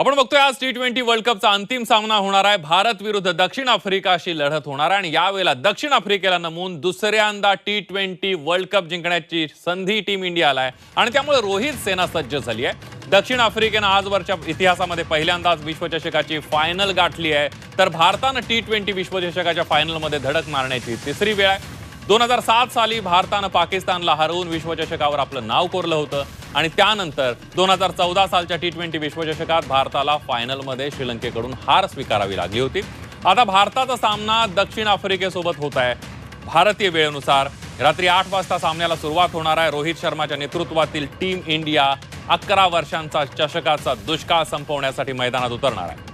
आपण बघतोय आज टी ट्वेंटी वर्ल्ड कपचा अंतिम सामना होणार आहे. भारत विरुद्ध दक्षिण आफ्रिकाशी लढत होणार आहे. आणि यावेळेला दक्षिण आफ्रिकेला नमून दुसऱ्यांदा टी ट्वेंटी वर्ल्ड कप जिंकण्याची संधी टीम इंडियाला आहे. आणि त्यामुळे रोहित सेना सज्ज झाली आहे. दक्षिण आफ्रिकेनं आजवरच्या इतिहासामध्ये पहिल्यांदाच विश्वचषकाची फायनल गाठली आहे. तर भारतानं टी ट्वेंटी विश्वचषकाच्या फायनलमध्ये धडक मारण्याची तिसरी वेळ आहे. दोन हजार सात साली भारतानं पाकिस्तानला हरवून विश्वचषकावर आपलं नाव कोरलं होतं आणि त्यानंतर दोन हजार चौदा सालच्या टी ट्वेंटी विश्वचषकात भारताला फायनलमध्ये श्रीलंकेकडून हार स्वीकारावी लागली होती. आता भारताचा सामना दक्षिण आफ्रिकेसोबत होत आहे. भारतीय वेळेनुसार रात्री आठ वाजता सामन्याला सुरुवात होणार आहे. रोहित शर्माच्या नेतृत्वातील टीम इंडिया अकरा वर्षांचा चषकाचा दुष्काळ संपवण्यासाठी मैदानात उतरणार आहे.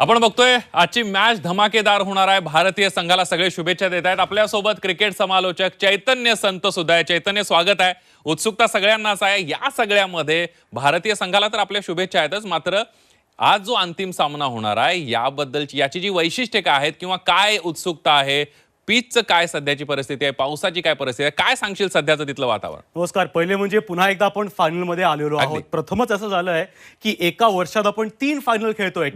आपण बघतोय आजची मॅच धमाकेदार होणार आहे. भारतीय संघाला सगळे शुभेच्छा देत आहेत. आपल्यासोबत क्रिकेट समालोचक चैतन्य संत सुद्धा आहे. चैतन्य स्वागत आहे. उत्सुकता सगळ्यांनाच आहे. या सगळ्यामध्ये भारतीय संघाला तर आपल्या शुभेच्छा आहेतच. मात्र आज जो अंतिम सामना होणार आहे याबद्दलची याची जी वैशिष्ट्ये काय आहेत किंवा काय उत्सुकता आहे पिचचं काय सध्याची परिस्थिती आहे? पावसाची काय परिस्थिती आहे? काय सांगशील सध्याचं तिथलं वातावरण? नमस्कार. पहिले म्हणजे पुन्हा एकदा आपण फायनलमध्ये आलेलो आहोत. प्रथमच असं झालं आहे की एका वर्षात आपण तीन फायनल खेळतोय.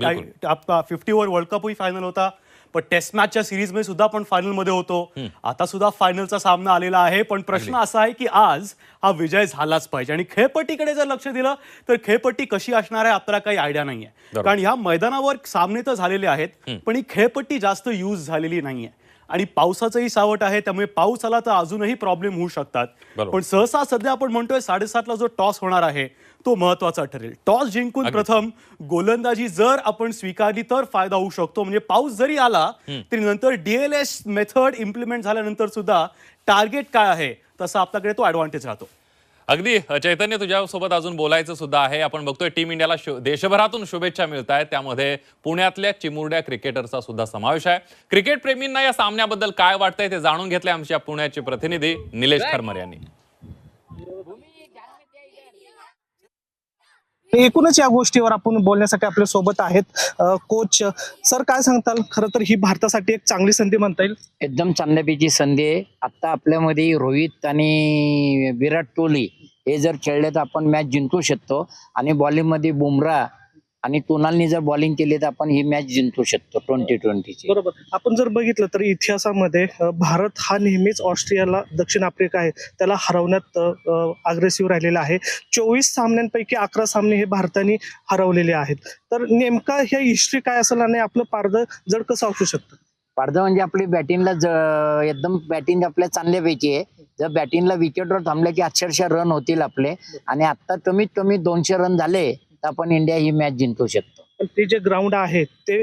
फिफ्टी ओव्हर वर्ल्ड कपही फायनल होता. पण टेस्ट मॅचच्या सिरीजमध्ये सुद्धा आपण फायनलमध्ये होतो. आता सुद्धा फायनलचा सामना आलेला आहे. पण प्रश्न असा आहे की आज हा विजय झालाच पाहिजे. आणि खेळपट्टीकडे जर लक्ष दिलं तर खेळपट्टी कशी असणार आहे आपल्याला काही आयडिया नाहीये. कारण ह्या मैदानावर सामने तर झालेले आहेत पण ही खेळपट्टी जास्त यूज झालेली नाहीये. आणि पावसाचंही सावट आहे त्यामुळे पाऊस आला तर अजूनही प्रॉब्लेम होऊ शकतात. पण सहसा सध्या आपण म्हणतोय साडेसातला जो टॉस होणार आहे तो महत्त्वाचा ठरेल. टॉस जिंकून. प्रथम गोलंदाजी जर आपण स्वीकारली तर फायदा होऊ शकतो. म्हणजे पाऊस जरी आला तरी नंतर डीएलएस मेथड इम्प्लिमेंट झाल्यानंतर सुद्धा टार्गेट काय आहे तसा आपल्याकडे तो ऍडव्हान्टेज राहतो. अगदी चैतन्य तुझ्यासोबत अजून बोलायचं सुद्धा आहे. आपण बघतोय टीम इंडियाला शु- देशभरातून शुभेच्छा मिळत आहेत त्यामध्ये पुण्यातल्या चिमुरड्या क्रिकेटरचा सुद्धा समावेश आहे. क्रिकेट प्रेमींना या सामन्याबद्दल काय वाटतंय ते जाणून घेतले आमच्या पुण्याचे प्रतिनिधी निलेश खरमर यांनी. एकूणच या गोष्टीवर आपण बोलण्यासाठी आपल्यासोबत आहेत कोच सर काय सांगताल? खरं तर ही भारतासाठी एक चांगली संधी म्हणता येईल. एकदम चांगल्यापैकी संधी आहे. आता आपल्यामध्ये रोहित आणि विराट कोहली हे जर खेळले तर आपण मॅच जिंकू शकतो. आणि बॉलिंगमध्ये बुमराह आणि टोनालनी जर बॉलिंग केली तर आपण ही मॅच जिंकू शकतो ट्वेंटी ट्वेंटीची बरोबर. आपण जर बघितलं तर इतिहासामध्ये भारत हा नेहमीच ऑस्ट्रेलियाला दक्षिण आफ्रिका आहे. त्याला हरवण्यात अग्रेसिव्ह राहिलेला आहे. चोवीस सामन्यांपैकी अकरा सामने हे भारताने हरवलेले आहेत. तर नेमका ह्या हिस्ट्री काय असेल आणि आपलं पारद जड कसं असू शकतं? स्पर्धा म्हणजे आपली बॅटिंगला ज- एकदम बॅटिंग आपल्या चांगल्यापैकी आहे. जर बॅटिंगला विकेटवर थांबले की अक्षरशः रन होतील आपले. आणि आता कमीत कमी दोनशे रन झाले आपण इंडिया ही मॅच जिंकू शकतो. पण ते जे ग्राउंड आहे ते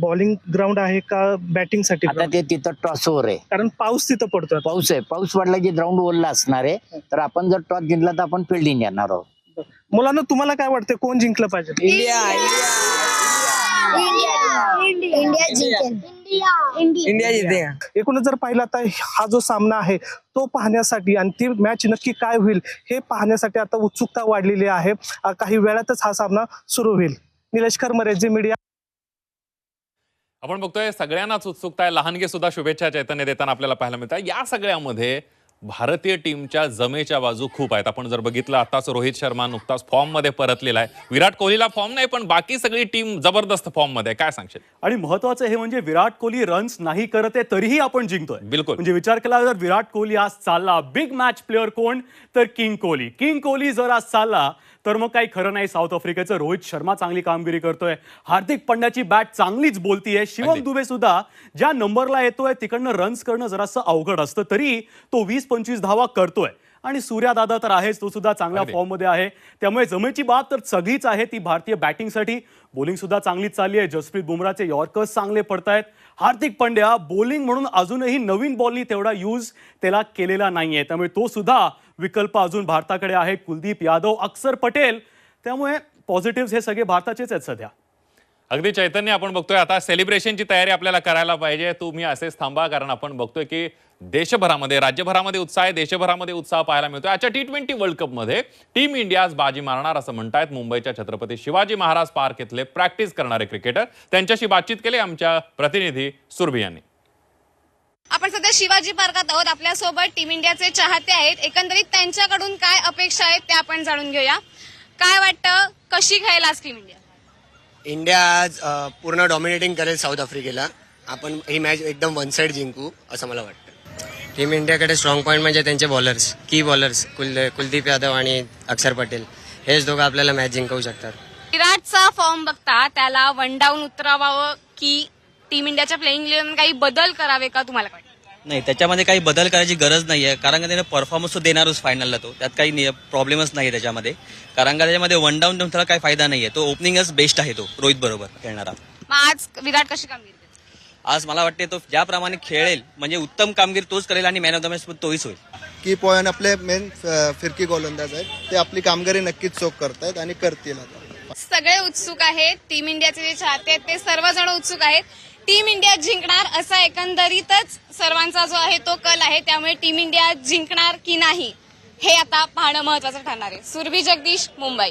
बॉलिंग ग्राउंड आहे का बॅटिंगसाठी आता ते तिथं टॉसवर आहे. कारण पाऊस तिथं पडतोय. पाऊस आहे. पाऊस पडला की ग्राउंड ओरला असणार आहे. तर आपण जर टॉस जिंकला तर आपण फिल्डिंग येणार आहोत. मुलांना तुम्हाला काय वाटतं कोण जिंकलं पाहिजे? India India. जिंकेल. इंडिया. इंडिया. जीतेगा एकूणच जर पाहिलं तर हा जो सामना आहे तो पाहण्यासाठी आणि ती मॅच नक्की काय होईल हे पाहण्यासाठी आता उत्सुकता वाढलेली आहे. काही वेळातच हा सामना सुरू होईल. निलेश करमरे जे मीडिया. आपण बघतोय सगळ्यांनाच उत्सुकता आहे. लहानगे सुद्धा शुभेच्छा चैतन्य देताना आपल्याला पाहायला मिळतात. या सगळ्यामध्ये भारतीय टीमच्या जमेच्या बाजू खूप आहेत. आपण जर बघितलं आताच रोहित शर्मा नुकताच फॉर्ममध्ये परतलेला आहे. विराट कोहलीला फॉर्म नाही पण बाकी सगळी टीम जबरदस्त फॉर्ममध्ये आहे. काय सांगशील? आणि महत्वाचं हे म्हणजे विराट कोहली रन्स नाही करत आहे तरीही आपण जिंकतोय. बिलकुल. म्हणजे विचार केला जर विराट कोहली आज चालला. बिग मॅच प्लेअर कोण? तर किंग कोहली किंग कोहली जर आज चालला तर मग काही खरं नाही. साऊथ आफ्रिकेचं रोहित शर्मा चांगली कामगिरी करतोय. हार्दिक पंड्याची बॅट चांगलीच बोलतीये. शिवम. दुबे सुद्धा ज्या नंबरला येतोय तिकडनं रन्स करणं जरासं अवघड असतं. तरी तो वीस पंचवीस धावा करतोय. आणि सूर्या दादा तर आहेच. तो सुद्धा चांगल्या अगदी. फॉर्ममध्ये आहे. त्यामुळे जमेची बाब तर सगळीच आहे ती भारतीय बॅटिंगसाठी बॉलिंग सुद्धा चांगलीच चालली आहे. जसप्रीत बुमराचे यॉर्कर्स चांगले पडतायत. हार्दिक पंड्या बॉलिंग म्हणून अजूनही नवीन बॉलनी तेवढा यूज त्याला केलेला नाहीये. त्यामुळे तो सुद्धा विकल्प अजून भारताकडे आहे. कुलदीप यादव अक्षर पटेल. त्यामुळे पॉझिटिव्ह हे सगळे भारताचेच आहेत सध्या. अगदी चैतन्य आपण बघतोय आता सेलिब्रेशनची तयारी आपल्याला करायला पाहिजे. तुम्ही असेच थांबा कारण आपण बघतोय की देशभरामध्ये राज्यभरामध्ये उत्साह आहे देशभरामध्ये उत्साह पाहायला मिळतोय. आजच्या टी ट्वेंटी वर्ल्ड कपमध्ये टीम इंडिया आज बाजी मारणार असं म्हणतायत मुंबईच्या छत्रपती शिवाजी महाराज पार्क इथले प्रॅक्टिस करणारे क्रिकेटर त्यांच्याशी बातचीत केली आमच्या प्रतिनिधी सुरभी यांनी. आपण सध्या शिवाजी पार्कात आहोत. आपल्यासोबत टीम इंडियाचे चाहते आहेत. एकंदरीत त्यांच्याकडून काय अपेक्षा आहेत त्या आपण जाणून घेऊया. काय वाटतं कशी खेळेल आज टीम इंडिया? इंडिया आज अ, पूर्ण डॉमिनेटिंग करेल साऊथ आफ्रिकेला आपण ही मॅच एकदम वन साइड जिंकू असं मला वाटतं. टीम इंडियाकडे स्ट्रॉंग पॉईंट म्हणजे त्यांचे बॉलर्स की बॉलर्स कुल कुलदीप यादव आणि अक्षर पटेल. हेच दोघं आपल्याला मॅच जिंकवू शकतात. विराटचा फॉर्म बघता त्याला वन डाऊन उतरावावं की टीम इंडियाच्या प्लेइंग इलेव्हन काही बदल करावे का तुम्हाला काय वाटतं? नाही त्याच्यामध्ये काही बदल करायची गरज नाहीये. कारण का त्याने परफॉर्मन्स तो देणारच फायनलला तो. त्यात काही प्रॉब्लेमच नाही त्याच्यामध्ये. कारण का त्याच्यामध्ये वन डाऊन देऊन त्याला काही फायदा नाहीये. तो ओपनिंगच बेस्ट आहे तो रोहित बरोबर खेळणारा. मग आज विराट कशी कामगिरी करेल? आज मला वाटते तो ज्याप्रमाणे खेळेल म्हणजे उत्तम कामगिरी तोच करेल आणि मॅन ऑफ द मॅच तोच होईल. की पॉईंट आपले मेन फिरकी गोलंदाज आहेत. ते आपली कामगिरी नक्कीच चोख करतायत आणि करतील आता. सगळे उत्सुक आहेत. टीम इंडियाचे जे चाहते आहेत ते सर्वजण उत्सुक आहेत. टीम इंडिया जिंकणार असा एकंदरीतच सर्वांचा जो आहे तो कल आहे त्यामुळे टीम इंडिया जिंकणार की नाही हे आता पाहणं महत्वाचं ठरणार आहे. सुरभी जगदीश मुंबई.